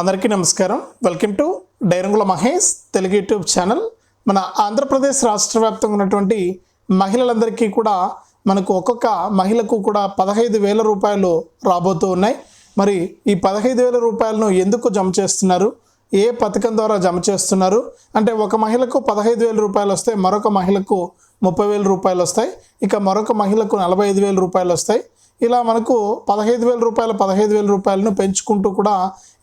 అందరికీ నమస్కారం. Welcome to డైరంగుల మహేష్ తెలుగు యూట్యూబ్ ఛానల్. మన ఆంధ్రప్రదేశ్ రాష్ట్ర వ్యాప్తంగా ఉన్నటువంటి మహిళలందరికీ కూడా మనకు ఒక్కొక్క మహిళకు కూడా పదహైదు వేల రూపాయలు రాబోతూ ఉన్నాయి. మరి ఈ పదహైదు వేల రూపాయలను ఎందుకు జమ చేస్తున్నారు? ఏ పథకం ద్వారా జమ చేస్తున్నారు? అంటే ఒక మహిళకు పదహైదు వేల రూపాయలు వస్తాయి మరొక మహిళకు ముప్పై వేల రూపాయలు వస్తాయి. ఇక మరొక మహిళకు నలభై ఐదు వేల రూపాయలు వస్తాయి. ఇలా మనకు పదహైదు వేల రూపాయలు పదహైదు వేల రూపాయలను పెంచుకుంటూ కూడా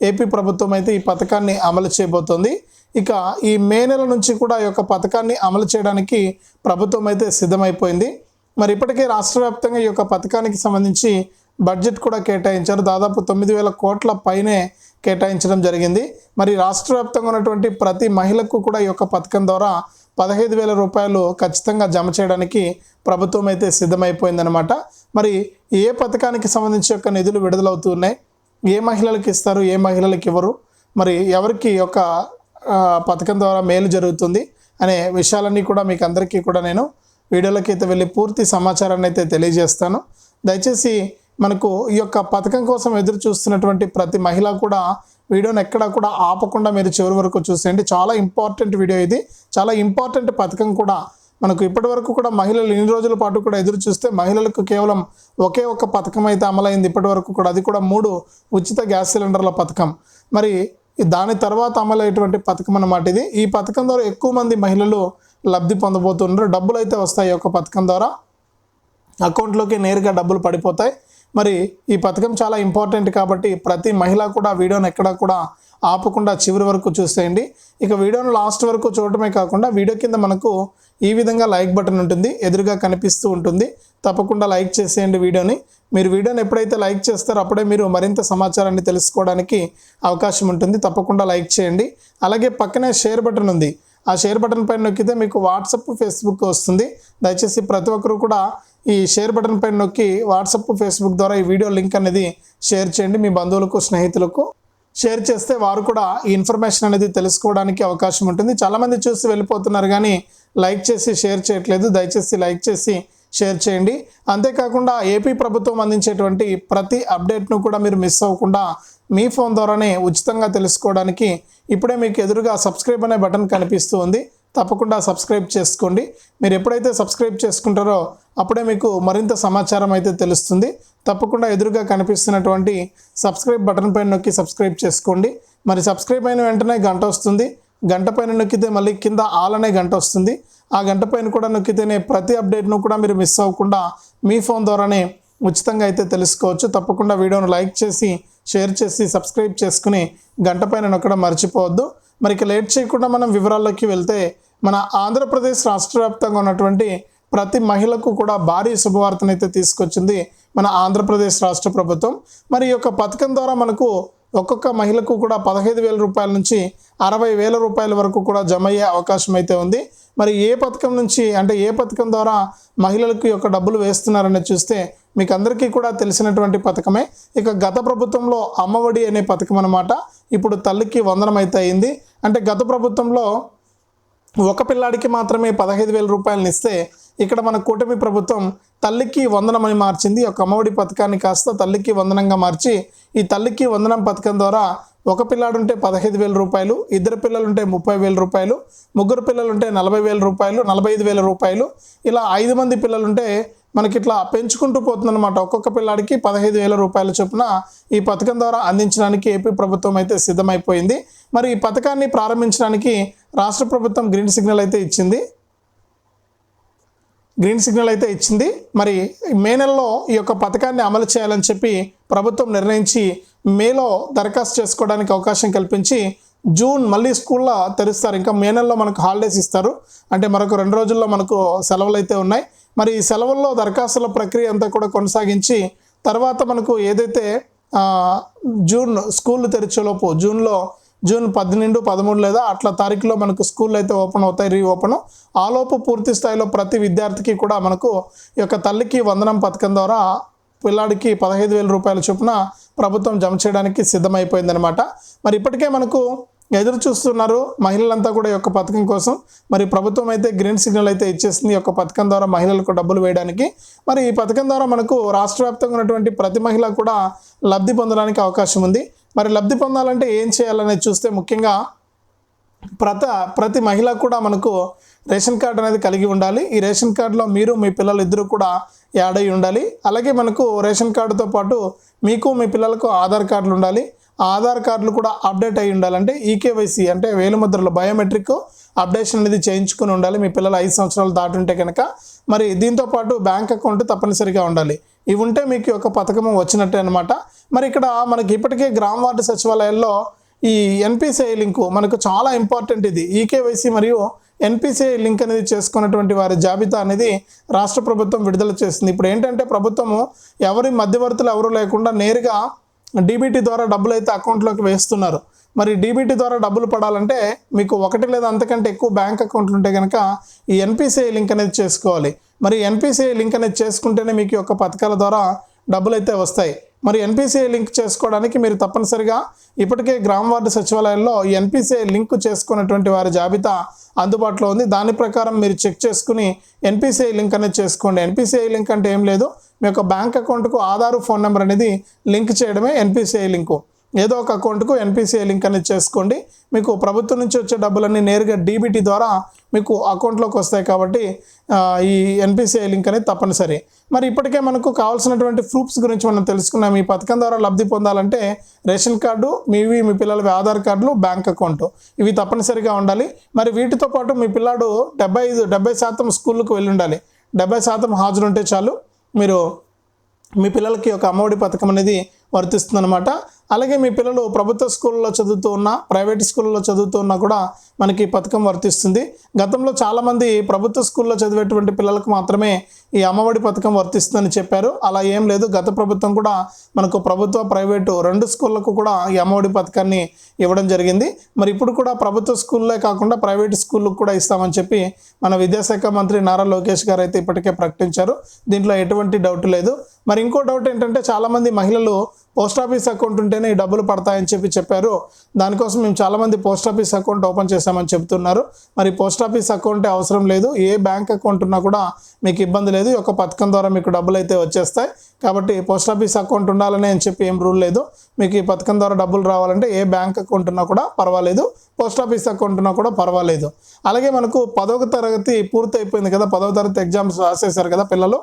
ఏపీ ప్రభుత్వం అయితే ఈ పథకాన్ని అమలు చేయబోతోంది. ఇక ఈ మే నెల నుంచి కూడా ఈ యొక్క పథకాన్ని అమలు చేయడానికి ప్రభుత్వం అయితే సిద్ధమైపోయింది. మరి ఇప్పటికే రాష్ట్ర వ్యాప్తంగా ఈ యొక్క పథకానికి సంబంధించి బడ్జెట్ కూడా కేటాయించారు. దాదాపు తొమ్మిది వేల కోట్ల పైనే కేటాయించడం జరిగింది. మరి రాష్ట్ర వ్యాప్తంగా ఉన్నటువంటి ప్రతి మహిళకు కూడా ఈ యొక్క పథకం ద్వారా పదహైదు వేల రూపాయలు ఖచ్చితంగా జమ చేయడానికి ప్రభుత్వం అయితే సిద్ధమైపోయిందనమాట మరి ఏ పథకానికి సంబంధించి యొక్క నిధులు విడుదలవుతున్నాయి? ఏ మహిళలకు ఇస్తారు? ఏ మహిళలకు ఇవ్వరు? మరి ఎవరికి యొక్క పథకం ద్వారా మేలు జరుగుతుంది అనే విషయాలన్నీ కూడా మీకు అందరికీ కూడా నేను వీడియోలోకి అయితే వెళ్ళి పూర్తి సమాచారాన్ని అయితే తెలియజేస్తాను. దయచేసి మనకు ఈ యొక్క పథకం కోసం ఎదురు చూస్తున్నటువంటి ప్రతి మహిళ కూడా వీడియోని ఎక్కడ కూడా ఆపకుండా మీరు చివరి వరకు చూసేయండి. చాలా ఇంపార్టెంట్ వీడియో ఇది. చాలా ఇంపార్టెంట్ పథకం కూడా. మనకు ఇప్పటి వరకు కూడా మహిళలు ఇన్ని రోజుల పాటు కూడా ఎదురు చూస్తే మహిళలకు కేవలం ఒకే ఒక్క పథకం అయితే అమలైంది ఇప్పటి వరకు కూడా. అది కూడా మూడు ఉచిత గ్యాస్ సిలిండర్ల పథకం. మరి దాని తర్వాత అమలయ్యేటువంటి పథకం అన్నమాట ఇది. ఈ పథకం ద్వారా ఎక్కువ మంది మహిళలు లబ్ధి పొందబోతున్నారు. డబ్బులు అయితే వస్తాయి ఈ యొక్క పథకం ద్వారా. అకౌంట్లోకి నేరుగా డబ్బులు పడిపోతాయి. మరి ఈ పథకం చాలా ఇంపార్టెంట్ కాబట్టి ప్రతి మహిళ కూడా వీడియోని ఎక్కడా కూడా ఆపకుండా చివరి వరకు చూసేయండి. ఇక వీడియోను లాస్ట్ వరకు చూడటమే కాకుండా వీడియో కింద మనకు ఈ విధంగా లైక్ బటన్ ఉంటుంది. ఎదురుగా కనిపిస్తూ ఉంటుంది. తప్పకుండా లైక్ చేసేయండి వీడియోని. మీరు వీడియోని ఎప్పుడైతే లైక్ చేస్తారో అప్పుడే మీరు మరింత సమాచారాన్ని తెలుసుకోవడానికి అవకాశం ఉంటుంది. తప్పకుండా లైక్ చేయండి. అలాగే పక్కనే షేర్ బటన్ ఉంది. ఆ షేర్ బటన్ పైన నొక్కితే మీకు వాట్సప్ ఫేస్బుక్ వస్తుంది. దయచేసి ప్రతి ఒక్కరు కూడా ఈ షేర్ బటన్ పైన నొక్కి వాట్సప్ ఫేస్బుక్ ద్వారా ఈ వీడియో లింక్ అనేది షేర్ చేయండి మీ బంధువులకు స్నేహితులకు. షేర్ చేస్తే వారు కూడా ఈ ఇన్ఫర్మేషన్ అనేది తెలుసుకోవడానికి అవకాశం ఉంటుంది. చాలామంది చూసి వెళ్ళిపోతున్నారు కానీ లైక్ చేసి షేర్ చేయట్లేదు. దయచేసి లైక్ చేసి షేర్ చేయండి. అంతేకాకుండా ఏపీ ప్రభుత్వం అందించేటువంటి ప్రతి అప్డేట్ను కూడా మీరు మిస్ అవ్వకుండా మీ ఫోన్ ద్వారానే ఉచితంగా తెలుసుకోవడానికి ఇప్పుడే మీకు ఎదురుగా సబ్స్క్రైబ్ అనే బటన్ కనిపిస్తూ ఉంది. తప్పకుండా సబ్స్క్రైబ్ చేసుకోండి. మీరు ఎప్పుడైతే సబ్స్క్రైబ్ చేసుకుంటారో అప్పుడే మీకు మరింత సమాచారం అయితే తెలుస్తుంది. తప్పకుండా ఎదురుగా కనిపిస్తున్నటువంటి సబ్స్క్రైబ్ బటన్ పైన నొక్కి సబ్స్క్రైబ్ చేసుకోండి. మరి సబ్స్క్రైబ్ అయిన వెంటనే గంట వస్తుంది. గంట పైన నొక్కితే మళ్ళీ కింద ఆల్ అనే గంట వస్తుంది. ఆ గంట పైన కూడా నొక్కితేనే ప్రతి అప్డేట్ను కూడా మీరు మిస్ అవ్వకుండా మీ ఫోన్ ద్వారానే ఉచితంగా అయితే తెలుసుకోవచ్చు. తప్పకుండా వీడియోను లైక్ చేసి షేర్ చేసి సబ్స్క్రైబ్ చేసుకుని గంట పైన నొక్కడం మర్చిపోవద్దు. మరి ఇక లేట్ చేయకుండా మనం వివరాల్లోకి వెళ్తే మన ఆంధ్రప్రదేశ్ రాష్ట్ర వ్యాప్తంగా ఉన్నటువంటి ప్రతి మహిళకు కూడా భారీ శుభవార్తనైతే తీసుకొచ్చింది మన ఆంధ్రప్రదేశ్ రాష్ట్ర ప్రభుత్వం. మరి ఈ యొక్క పథకం ద్వారా మనకు ఒక్కొక్క మహిళకు కూడా పదహైదు వేల రూపాయల నుంచి అరవై వేల రూపాయల వరకు కూడా జమ అయ్యే అవకాశం అయితే ఉంది. మరి ఏ పథకం నుంచి అంటే ఏ పథకం ద్వారా మహిళలకు యొక్క డబ్బులు వేస్తున్నారని చూస్తే మీకు అందరికీ కూడా తెలిసినటువంటి పథకమే. ఇక గత ప్రభుత్వంలో అమ్మఒడి అనే పథకం అనమాట ఇప్పుడు తల్లికి వందనం అయితే అయింది. అంటే గత ప్రభుత్వంలో ఒక పిల్లాడికి మాత్రమే పదహైదు వేల రూపాయలను ఇస్తే ఇక్కడ మన కూటమి ప్రభుత్వం తల్లికి వందనమని మార్చింది. ఒక అమ్మఒడి పథకాన్ని కాస్త తల్లికి వందనంగా మార్చి ఈ తల్లికి వందనం పథకం ద్వారా ఒక పిల్లాడుంటే పదహైదు వేల రూపాయలు ఇద్దరు పిల్లలుంటే ముప్పై వేల రూపాయలు ముగ్గురు పిల్లలుంటే నలభై వేల రూపాయలు నలభై ఐదు వేల రూపాయలు ఇలా ఐదు మంది పిల్లలుంటే మనకి ఇట్లా పెంచుకుంటూ పోతుందన్నమాట. ఒక్కొక్క పిల్లాడికి పదహైదు వేల రూపాయల చొప్పున ఈ పథకం ద్వారా అందించడానికి ఏపీ ప్రభుత్వం అయితే సిద్ధమైపోయింది. మరి ఈ పథకాన్ని ప్రారంభించడానికి రాష్ట్ర ప్రభుత్వం గ్రీన్ సిగ్నల్ అయితే ఇచ్చింది. గ్రీన్ సిగ్నల్ అయితే ఇచ్చింది. మరి మే నెలలో ఈ యొక్క పథకాన్ని అమలు చేయాలని చెప్పి ప్రభుత్వం నిర్ణయించి మేలో దరఖాస్తు చేసుకోవడానికి అవకాశం కల్పించి జూన్ మళ్ళీ స్కూల్లో తెరుస్తారు. ఇంకా మే నెలలో మనకు హాలిడేస్ ఇస్తారు. అంటే మరొక రెండు రోజుల్లో మనకు సెలవులు అయితే ఉన్నాయి. మరి ఈ సెలవుల్లో దరఖాస్తుల ప్రక్రియ అంతా కూడా కొనసాగించి తర్వాత మనకు ఏదైతే జూన్ స్కూల్ తెరిచేలోపు జూన్లో జూన్ పద్దెనిమిది పదమూడు లేదా అట్లా తారీఖులో మనకు స్కూల్ అయితే ఓపెన్ అవుతాయి రీ ఓపెన్ ఆలోపు పూర్తి స్థాయిలో ప్రతి విద్యార్థికి కూడా మనకు ఈ యొక్క తల్లికి వందనం పథకం ద్వారా పిల్లాడికి పదహైదు వేల రూపాయల చొప్పున ప్రభుత్వం జమ చేయడానికి సిద్ధమైపోయిందనమాట మరి ఇప్పటికే మనకు ఎదురు చూస్తున్నారు మహిళలంతా కూడా ఈ యొక్క పథకం కోసం. మరి ప్రభుత్వం అయితే గ్రీన్ సిగ్నల్ అయితే ఇచ్చేసింది ఈ యొక్క పథకం ద్వారా మహిళలకు డబ్బులు వేయడానికి. మరి ఈ పథకం ద్వారా మనకు రాష్ట్ర వ్యాప్తంగా ఉన్నటువంటి ప్రతి మహిళ కూడా లబ్ధి పొందడానికి అవకాశం ఉంది. మరి లబ్ధి పొందాలంటే ఏం చేయాలనేది చూస్తే ముఖ్యంగా ప్రత ప్రతి మహిళ కూడా మనకు రేషన్ కార్డు అనేది కలిగి ఉండాలి. ఈ రేషన్ కార్డులో మీరు మీ పిల్లలు ఇద్దరు కూడా యాడ్ అయి ఉండాలి. అలాగే మనకు రేషన్ కార్డుతో పాటు మీకు మీ పిల్లలకు ఆధార్ కార్డులు ఉండాలి. ఆ ఆధార్ కార్డులు కూడా అప్డేట్ అయి ఉండాలంటే ఈకేవైసీ అంటే వేలుముద్రలు బయోమెట్రిక్ అప్డేషన్ అనేది చేయించుకుని ఉండాలి. మీ పిల్లలు ఐదు సంవత్సరాలు దాటుంటే కనుక. మరి దీంతో పాటు బ్యాంక్ అకౌంట్ తప్పనిసరిగా ఉండాలి. ఇవి ఉంటే మీకు ఒక పథకం వచ్చినట్టే అనమాట మరి ఇక్కడ మనకి ఇప్పటికే గ్రామ వార్డు సచివాలయాల్లో ఈ ఎన్పిసిఐ లింకు మనకు చాలా ఇంపార్టెంట్ ఇది. ఈకేవైసీ మరియు ఎన్పిసిఐ లింక్ అనేది చేసుకున్నటువంటి వారి జాబితా అనేది రాష్ట్ర ప్రభుత్వం విడుదల చేస్తుంది ఇప్పుడు ఏంటంటే ప్రభుత్వము ఎవరి మధ్యవర్తులు ఎవరు లేకుండా నేరుగా డీబీటీ ద్వారా డబ్బులు అయితే అకౌంట్లోకి వేస్తున్నారు. మరి డీబీటీ ద్వారా డబ్బులు పడాలంటే మీకు ఒకటి లేదా అంతకంటే ఎక్కువ బ్యాంక్ అకౌంట్లు ఉంటే కనుక ఈ ఎన్పిసిఐ లింక్ అనేది చేసుకోవాలి. మరి ఎన్పిసిఐ లింక్ అనేది చేసుకుంటేనే మీకు యొక్క పథకాల ద్వారా డబ్బులు అయితే వస్తాయి. మరి ఎన్పిసిఐ లింక్ చేసుకోవడానికి మీరు తప్పనిసరిగా ఇప్పటికే గ్రామ వార్డు సచివాలయాల్లో ఎన్పిసిఐ లింక్ చేసుకున్నటువంటి వారి జాబితా అందుబాటులో ఉంది. దాని ప్రకారం మీరు చెక్ చేసుకుని ఎన్పిసిఐ లింక్ అనేది చేసుకోండి. ఎన్పిసిఐ లింక్ అంటే ఏం లేదు. మీ యొక్క బ్యాంక్ అకౌంట్కు ఆధార్ ఫోన్ నెంబర్ అనేది లింక్ చేయడమే ఎన్పిసిఐ లింకు. ఏదో ఒక అకౌంట్కు ఎన్పిసిఐ లింక్ అనేది చేసుకోండి. మీకు ప్రభుత్వం నుంచి వచ్చే డబ్బులన్నీ నేరుగా డీబీటీ ద్వారా మీకు అకౌంట్లోకి వస్తాయి కాబట్టి ఈ ఎన్పిసిఐ లింక్ అనేది తప్పనిసరి. మరి ఇప్పటికే మనకు కావాల్సినటువంటి ప్రూఫ్స్ గురించి మనం తెలుసుకున్నాం. ఈ పథకం ద్వారా లబ్ధి పొందాలంటే రేషన్ కార్డు మీవి మీ పిల్లలవి ఆధార్ కార్డులు బ్యాంక్ అకౌంట్. ఇవి తప్పనిసరిగా ఉండాలి. మరి వీటితో పాటు మీ పిల్లాడు డెబ్బై ఐదు డెబ్బై శాతం స్కూళ్ళకు వెళ్ళి ఉండాలి. డెబ్బై శాతం హాజరుంటే చాలు. మీరు మీ పిల్లలకి ఒక అమ్మఒడి పథకం అనేది వర్తిస్తుందన్నమాట. అలాగే మీ పిల్లలు ప్రభుత్వ స్కూల్లో చదువుతూ ఉన్నా ప్రైవేట్ స్కూల్లో చదువుతూ ఉన్నా కూడా మనకి ఈ పథకం వర్తిస్తుంది. గతంలో చాలామంది ప్రభుత్వ స్కూల్లో చదివేటువంటి పిల్లలకు మాత్రమే ఈ అమ్మఒడి పథకం వర్తిస్తుందని చెప్పారు. అలా ఏం లేదు. గత ప్రభుత్వం కూడా మనకు ప్రభుత్వ ప్రైవేటు రెండు స్కూళ్ళకు కూడా ఈ అమ్మఒడి పథకాన్ని ఇవ్వడం జరిగింది. మరి ఇప్పుడు కూడా ప్రభుత్వ స్కూల్లే కాకుండా ప్రైవేట్ స్కూళ్ళకు కూడా ఇస్తామని చెప్పి మన విద్యాశాఖ మంత్రి నారా లోకేష్ గారు అయితే ఇప్పటికే ప్రకటించారు. దీంట్లో ఎటువంటి డౌట్ లేదు. మరి ఇంకో డౌట్ ఏంటంటే చాలామంది మహిళలు పోస్ట్ ఆఫీస్ అకౌంట్ ఉంటేనే ఈ డబ్బులు పడతాయని చెప్పి చెప్పారు. దానికోసం మేము చాలామంది పోస్ట్ ఆఫీస్ అకౌంట్ ఓపెన్ చేశామని చెప్తున్నారు. మరి పోస్ట్ ఆఫీస్ అకౌంటే అవసరం లేదు. ఏ బ్యాంక్ అకౌంట్ ఉన్నా కూడా మీకు ఇబ్బంది లేదు. ఈ యొక్క పథకం ద్వారా మీకు డబ్బులు అయితే వచ్చేస్తాయి. కాబట్టి పోస్ట్ ఆఫీస్ అకౌంట్ ఉండాలని అని చెప్పి ఏం రూల్ లేదు. మీకు ఈ పథకం ద్వారా డబ్బులు రావాలంటే ఏ బ్యాంక్ అకౌంట్ ఉన్నా కూడా పర్వాలేదు. పోస్ట్ ఆఫీస్ అకౌంట్ ఉన్నా కూడా పర్వాలేదు. అలాగే మనకు పదవ తరగతి పూర్తి అయిపోయింది కదా. పదవ తరగతి ఎగ్జామ్స్ రాసేసారు కదా పిల్లలు.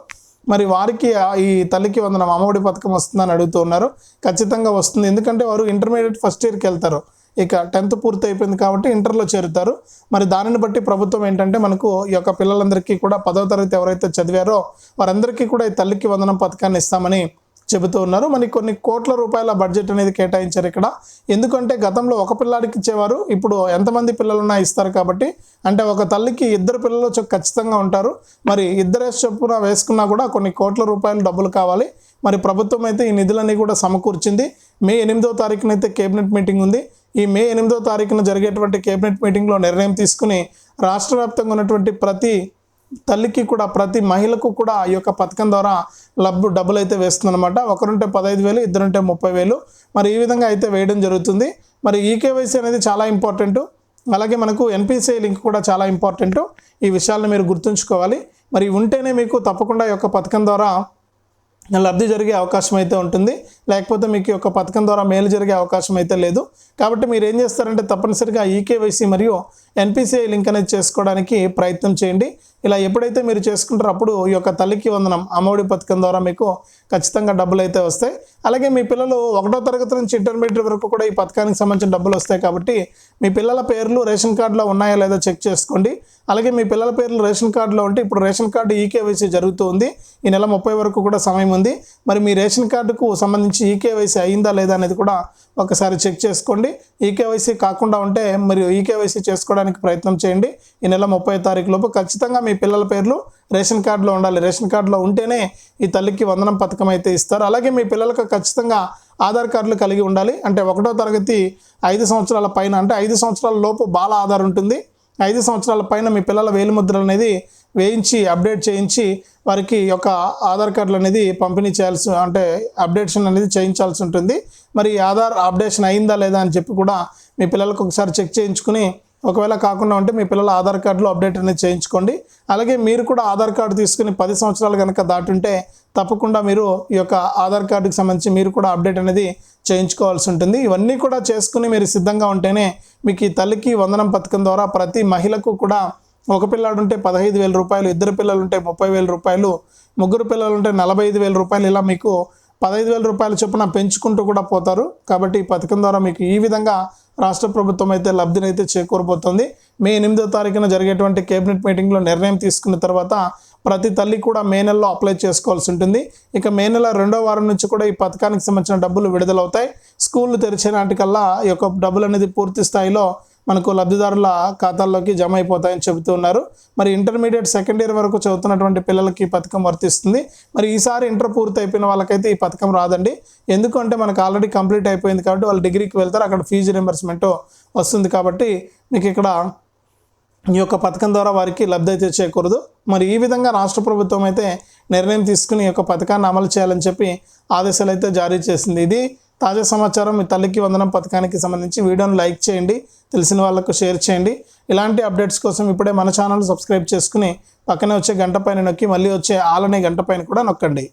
మరి వారికి ఈ తల్లికి వందనం అమ్మఒడి పథకం వస్తుందని అడుగుతూ ఉన్నారు. ఖచ్చితంగా వస్తుంది. ఎందుకంటే వారు ఇంటర్మీడియట్ ఫస్ట్ ఇయర్కి వెళ్తారు. ఇక టెన్త్ పూర్తి అయిపోయింది కాబట్టి ఇంటర్లో చేరుతారు. మరి దానిని బట్టి ప్రభుత్వం ఏంటంటే మనకు ఈ యొక్క పిల్లలందరికీ కూడా పదవ తరగతి ఎవరైతే చదివారో వారందరికీ కూడా ఈ తల్లికి వందనం పథకాన్ని ఇస్తామని చెబుతూ ఉన్నారు. మనకి కొన్ని కోట్ల రూపాయల బడ్జెట్ అనేది కేటాయించారు ఇక్కడ. ఎందుకంటే గతంలో ఒక పిల్లాడికి ఇచ్చేవారు ఇప్పుడు ఎంతమంది పిల్లలున్నా ఇస్తారు కాబట్టి అంటే ఒక తల్లికి ఇద్దరు పిల్లలు ఖచ్చితంగా ఉంటారు. మరి ఇద్దరే చొప్పున వేసుకున్నా కూడా కొన్ని కోట్ల రూపాయలు డబ్బులు కావాలి. మరి ప్రభుత్వం అయితే ఈ నిధులన్నీ కూడా సమకూర్చింది. మే ఎనిమిదో తారీఖున అయితే కేబినెట్ మీటింగ్ ఉంది. ఈ మే ఎనిమిదో తారీఖున జరిగేటువంటి కేబినెట్ మీటింగ్లో నిర్ణయం తీసుకుని రాష్ట్ర వ్యాప్తంగా ఉన్నటువంటి ప్రతి తల్లికి కూడా ప్రతి మహిళకు కూడా ఈ యొక్క పథకం ద్వారా లబ్బు డబ్బులు అయితే వేస్తుందన్నమాట. ఒకరుంటే పదహైదు వేలు ఇద్దరుంటే ముప్పై వేలు. మరి ఈ విధంగా అయితే వేయడం జరుగుతుంది. మరి ఈకేవైసీ అనేది చాలా ఇంపార్టెంట్. అలాగే మనకు ఎన్పిసిఐ లింక్ కూడా చాలా ఇంపార్టెంట్. ఈ విషయాలను మీరు గుర్తుంచుకోవాలి. మరి ఉంటేనే మీకు తప్పకుండా ఈ యొక్క పథకం ద్వారా లబ్ధి జరిగే అవకాశం అయితే ఉంటుంది. లేకపోతే మీకు యొక్క పథకం ద్వారా మేలు జరిగే అవకాశం అయితే లేదు. కాబట్టి మీరు ఏం చేస్తారంటే తప్పనిసరిగా ఈకేవైసీ మరియు ఎన్పిసిఐ లింక్ అనేది చేసుకోవడానికి ప్రయత్నం చేయండి. ఇలా ఎప్పుడైతే మీరు చేసుకుంటారో అప్పుడు ఈ యొక్క తల్లికి వందనం అమ్మఒడి పథకం ద్వారా మీకు ఖచ్చితంగా డబ్బులు అయితే వస్తాయి. అలాగే మీ పిల్లలు ఒకటో తరగతి నుంచి ఇంటర్మీడియట్ వరకు కూడా ఈ పథకానికి సంబంధించిన డబ్బులు వస్తాయి కాబట్టి మీ పిల్లల పేర్లు రేషన్ కార్డులో ఉన్నాయా లేదా చెక్ చేసుకోండి. అలాగే మీ పిల్లల పేర్లు రేషన్ కార్డులో ఉంటే ఇప్పుడు రేషన్ కార్డు ఈకేవైసీ జరుగుతూ ఉంది ఈ నెల ముప్పై వరకు కూడా సమయం ఉంది. మరి మీ రేషన్ కార్డుకు సంబంధించి ఈకేవైసీ అయిందా లేదా అనేది కూడా ఒకసారి చెక్ చేసుకోండి. ఈకేవైసీ కాకుండా ఉంటే మరియు ఈకేవైసీ చేసుకోవడానికి ప్రయత్నం చేయండి. ఈ నెల ముప్పై తారీఖు లోపు ఖచ్చితంగా మీ పిల్లల పేర్లు రేషన్ కార్డులో ఉండాలి. రేషన్ కార్డులో ఉంటేనే ఈ తల్లికి వందనం పథకం అయితే ఇస్తారు. అలాగే మీ పిల్లలకు ఖచ్చితంగా ఆధార్ కార్డులు కలిగి ఉండాలి. అంటే ఒకటో తరగతి ఐదు సంవత్సరాల పైన అంటే ఐదు సంవత్సరాల లోపు బాల ఆధార్ ఉంటుంది. ఐదు సంవత్సరాల పైన మీ పిల్లల వేలిముద్ర అనేది వేయించి అప్డేట్ చేయించి వారికి యొక్క ఆధార్ కార్డులు అనేది పంపిణీ చేయాల్సి అంటే అప్డేషన్ అనేది చేయించాల్సి ఉంటుంది. మరి ఆధార్ అప్డేషన్ అయిందా లేదా అని చెప్పి కూడా మీ పిల్లలకు ఒకసారి చెక్ చేయించుకుని ఒకవేళ కాకుండా ఉంటే మీ పిల్లల ఆధార్ కార్డులో అప్డేట్ అనేది చేయించుకోండి. అలాగే మీరు కూడా ఆధార్ కార్డు తీసుకుని పది సంవత్సరాలు కనుక దాటుంటే తప్పకుండా మీరు ఈ యొక్క ఆధార్ కార్డుకి సంబంధించి మీరు కూడా అప్డేట్ అనేది చేయించుకోవాల్సి ఉంటుంది. ఇవన్నీ కూడా చేసుకుని మీరు సిద్ధంగా ఉంటేనే మీకు ఈ తల్లికి వందనం పథకం ద్వారా ప్రతి మహిళకు కూడా ఒక పిల్లాడు ఉంటే పదహైదు వేల రూపాయలు ఇద్దరు పిల్లలు ఉంటే ముప్పై వేల రూపాయలు ముగ్గురు పిల్లలు ఉంటే నలభై ఐదు వేల రూపాయలు ఇలా మీకు పదహైదు వేల రూపాయల చొప్పున పెంచుకుంటూ కూడా పోతారు. కాబట్టి ఈ పథకం ద్వారా మీకు ఈ విధంగా రాష్ట్ర ప్రభుత్వం అయితే లబ్ధిని అయితే చేకూరబోతోంది. మే ఎనిమిదో తారీఖున జరిగేటువంటి కేబినెట్ మీటింగ్లో నిర్ణయం తీసుకున్న తర్వాత ప్రతి తల్లి కూడా మే నెలలో అప్లై చేసుకోవాల్సి ఉంటుంది. ఇక మే నెల రెండో వారం నుంచి కూడా ఈ పథకానికి సంబంధించిన డబ్బులు విడుదలవుతాయి. స్కూళ్ళు తెరిచే నాటికల్లా ఈ యొక్క డబ్బులు అనేది పూర్తి స్థాయిలో మనకు లబ్ధిదారుల ఖాతాల్లోకి జమ అయిపోతాయని చెబుతూ ఉన్నారు. మరి ఇంటర్మీడియట్ సెకండ్ ఇయర్ వరకు చదువుతున్నటువంటి పిల్లలకి ఈ పథకం వర్తిస్తుంది. మరి ఈసారి ఇంటర్ పూర్తి అయిపోయిన వాళ్ళకైతే ఈ పథకం రాదండి. ఎందుకంటే మనకు ఆల్రెడీ కంప్లీట్ అయిపోయింది కాబట్టి వాళ్ళు డిగ్రీకి వెళ్తారు. అక్కడ ఫీజు రింబర్స్మెంట్ వస్తుంది కాబట్టి మీకు ఇక్కడ ఈ యొక్క పథకం ద్వారా వారికి లబ్ధి అయితే చేకూరదు. మరి ఈ విధంగా రాష్ట్ర ప్రభుత్వం అయితే నిర్ణయం తీసుకుని ఈ యొక్క పథకాన్ని అమలు చేయాలని చెప్పి ఆదేశాలు అయితే జారీ చేసింది. ఇది తాజా సమాచారం మీ తల్లికి వందనం పథకానికి సంబంధించి వీడియోను లైక్ చేయండి తెలిసిన వాళ్ళకు షేర్ చేయండి. ఇలాంటి అప్డేట్స్ కోసం ఇప్పుడే మన ఛానల్ సబ్స్క్రైబ్ చేసుకుని పక్కనే వచ్చే గంట పైన నొక్కి మళ్ళీ వచ్చే ఆలనే గంట పైన కూడా నొక్కండి.